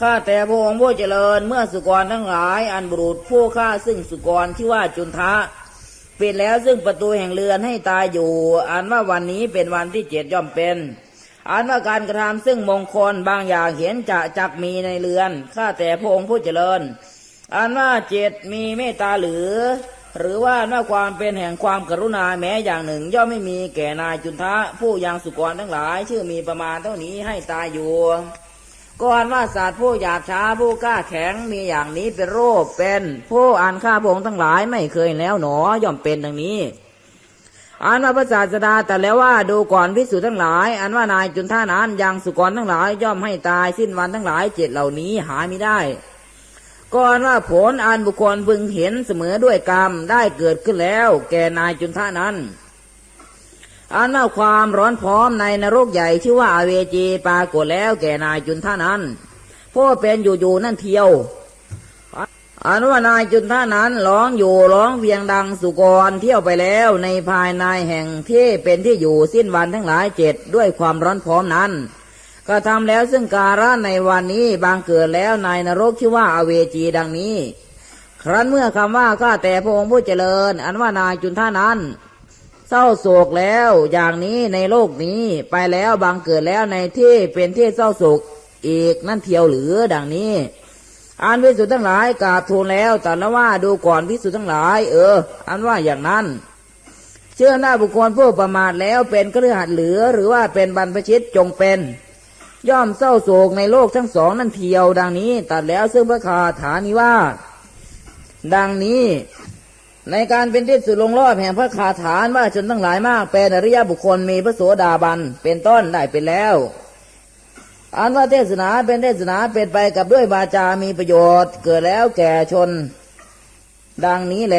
ข้าแต่พระองค์ผู้เจริญเมื่อสุกรทั้งหลาย อันบุรุษผู้ฆ่าซึ่งสุกรที่ว่าจุนทะปิดแล้วซึ่งประตูแห่งเรือนให้ตายอยู่ อันว่าวันนี้เป็นวันที่เจ็ดย่อมเป็น อันว่าการกระทำซึ่งมงคลบางอย่างเห็นจะจักมีในเรือนข้าแต่พระองค์ผู้เจริญ อันว่าเจ็ดมีเมตตาหรือ หรือว่าว่าความเป็นแห่งความกรุณาแม้อย่างหนึ่ง ย่อมไม่มีแก่นายจุนทะผู้ยังสุกรทั้งหลาย ชื่อมีประมาณเท่านี้ให้ตายอยู่ ก่อนว่าศาสตร์ผู้หยาบช้าผู้กล้าแข็งมีอย่างนี้เป็นโรคเป็นผู้อ่านข้าพงทั้งหลายไม่เคยแล้วหนอย่อมเป็นดังนี้อันว่าพระศาสดาแต่แล้วว่าดูก่อนพิสูจน์ทั้งหลาย อันว่านายจุนท่านั้นยังสุกรทั้งหลายย่อมให้ตายสิ้นวันทั้งหลายเจ็ดเหล่านี้หาไม่ได้ก่อนว่าผลอันบุคคลพึงเห็นเสมอด้วยกรรมได้เกิดขึ้นแล้ว แก่นายจุนท่านั้น อันว่าความร้อนพร้อมในนรกใหญ่ชื่อว่าอาเวจีปรากฏแล้วแก่นายจุนท่านั้นผู้เป็นอยู่ๆนั่นเที่ยวอันว่านายจุนท่านั้นร้องอยู่ร้องเวียงดังสุกรเที่ยวไปแล้วในภายในแห่งที่เป็นที่อยู่สิ้นวันทั้งหลายเจ็ดด้วยความร้อนพร้อมนั้น ก็ทำแล้วซึ่งการะในวันนี้บางเกิดแล้วในนรกชื่อว่าอเวจีดังนี้ ครั้นเมื่อคำว่าข้าแต่พระองค์ผู้เจริญ อันว่านายจุนท่านั้น ศร้าโศกแล้วอย่างนี้ในโลกนี้ไปแล้วบางเกิดแล้วในที่เป็นที่เศร้าโศกอีกนั่นเทียวหรือดังนี้อันวิสุทธ์ทั้งหลายกราบทูลแล้วแต่ละว่าดูก่อนวิสุทธ์ทั้งหลาย เออ อันว่าอย่างนั้น เชื่อหน้าบุคคลผู้ประมาทแล้วเป็นเครือขัดเหลือ หรือว่าเป็นบรรพชิตจงเป็น ย่อมเศร้าโศกในโลกทั้งสองนั่นเทียว ดังนี้ตัดแล้วซึ่งพระคาถานี้ว่า ดังนี้ ในการเป็นที่สุดลงรอบแห่งพระคาถานว่าชนทั้งหลายมาก เป็นอริยบุคคลมีพระโสดาบันเป็นต้นได้เป็นแล้วอันว่าเทศนาเป็นเทศนาเป็นไปกับด้วยบาจามีประโยชน์ เกิดแล้วแก่ชน ดังนี้แล